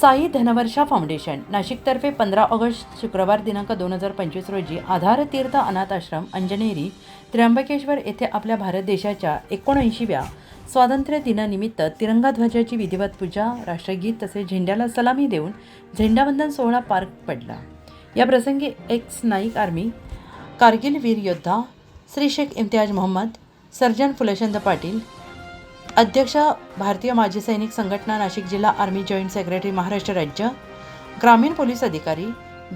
Sai Dhanvarsha foundation नाशिकतर्फे पंधरा August शुक्रवार दिनांक दोन हजार पंचवीस रोजी आधार तीर्थ अनाथ आश्रम अंजनेरी त्र्यंबकेश्वर येथे आपल्या भारत देशाच्या एकोणऐंशीव्या स्वातंत्र्य दिनानिमित्त तिरंगा ध्वजाची विधिवत पूजा राष्ट्रगीत तसेच झेंड्याला सलामी देऊन झेंडावंदन सोहळा पार पडला. या प्रसंगी एक्स नाईक आर्मी कारगिल वीर योद्धा श्री शेख इम्तियाज मोहम्मद सर्जन फुलचंद पाटील अध्यक्ष भारतीय माजी सैनिक संघटना नाशिक जिल्हा आर्मी जॉईंट सेक्रेटरी महाराष्ट्र राज्य ग्रामीण पोलीस अधिकारी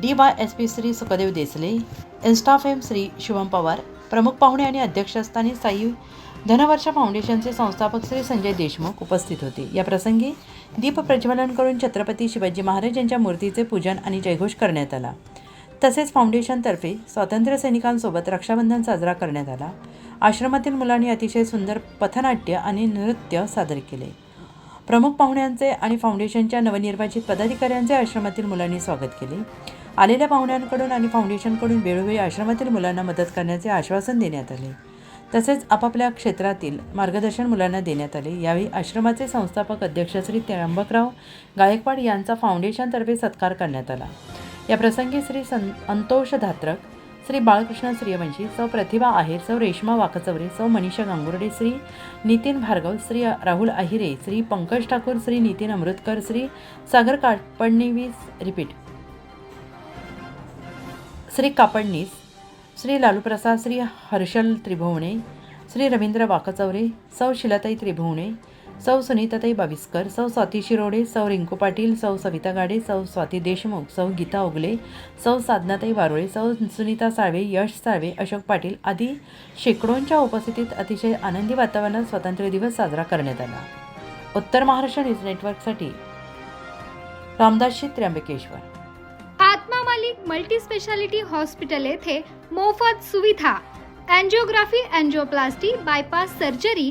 D Y S P Shri Sukhdev Desle इन्स्टाफ एम श्री शुभम पवार प्रमुख पाहुणे आणि अध्यक्षस्थानी साई धनवर्षा फाउंडेशनचे संस्थापक श्री संजय देशमुख उपस्थित होते. या प्रसंगी दीप प्रज्वलन करून छत्रपती शिवाजी महाराज यांच्या मूर्तीचे पूजन आणि जयघोष करण्यात आला. तसेच फाउंडेशनतर्फे स्वातंत्र्य सैनिकांसोबत रक्षाबंधन साजरा करण्यात आला. आश्रमातील मुलांनी अतिशय सुंदर पथनाट्य आणि नृत्य सादर केले. प्रमुख पाहुण्यांचे आणि फाउंडेशनच्या नवनिर्वाचित पदाधिकाऱ्यांचे आश्रमातील मुलांनी स्वागत केले. आलेल्या पाहुण्यांकडून आणि फाउंडेशनकडून वेळोवेळी आश्रमातील मुलांना मदत करण्याचे आश्वासन देण्यात आले. तसेच आपापल्या क्षेत्रातील मार्गदर्शन मुलांना देण्यात आले. यावेळी आश्रमाचे संस्थापक अध्यक्ष श्री त्र्यंबकराव गायकवाड यांचा फाउंडेशनतर्फे सत्कार करण्यात आला. या प्रसंगी श्री सं अंतोष धात्रक श्री बाळकृष्ण सूर्यवंशी सौ प्रतिभा आहेर सौ रेश्मा वाकचौरे सौ मनीषा गांगुर्डे श्री नितीन भार्गव श्री राहुल अहिरे श्री पंकज ठाकूर श्री नितीन अमृतकर श्री सागर कापडणीस रिपीट. श्री कापडणीस श्री लालूप्रसाद श्री हर्षल त्रिभुवणे श्री रवींद्र वाकचौरे सौ शिलाताई त्रिभुवणे सौ सुनीताताई बाविस्कर सौ स्वाती शिरोडे सौ रिंकू पाटील सौ सविता गाडे सौ स्वाती देशमुख सौ गीता ओगले सौ साधनाताई बारोळे सौ सुनीता साळवे यश साळवे अशोक पाटील आदी शेकडोंच्या उपस्थितीत अतिशय आनंदी वातावरणात स्वातंत्र्य दिवस साजरा करण्यात आला. उत्तर महाराष्ट्र न्यूज नेटवर्कसाठी रामदासशी Trimbakeshwar. Atma Malik multi speciality hospital येथे मोफत सुविधा अँजिओग्राफी अँजिओप्लास्टी बायपास सर्जरी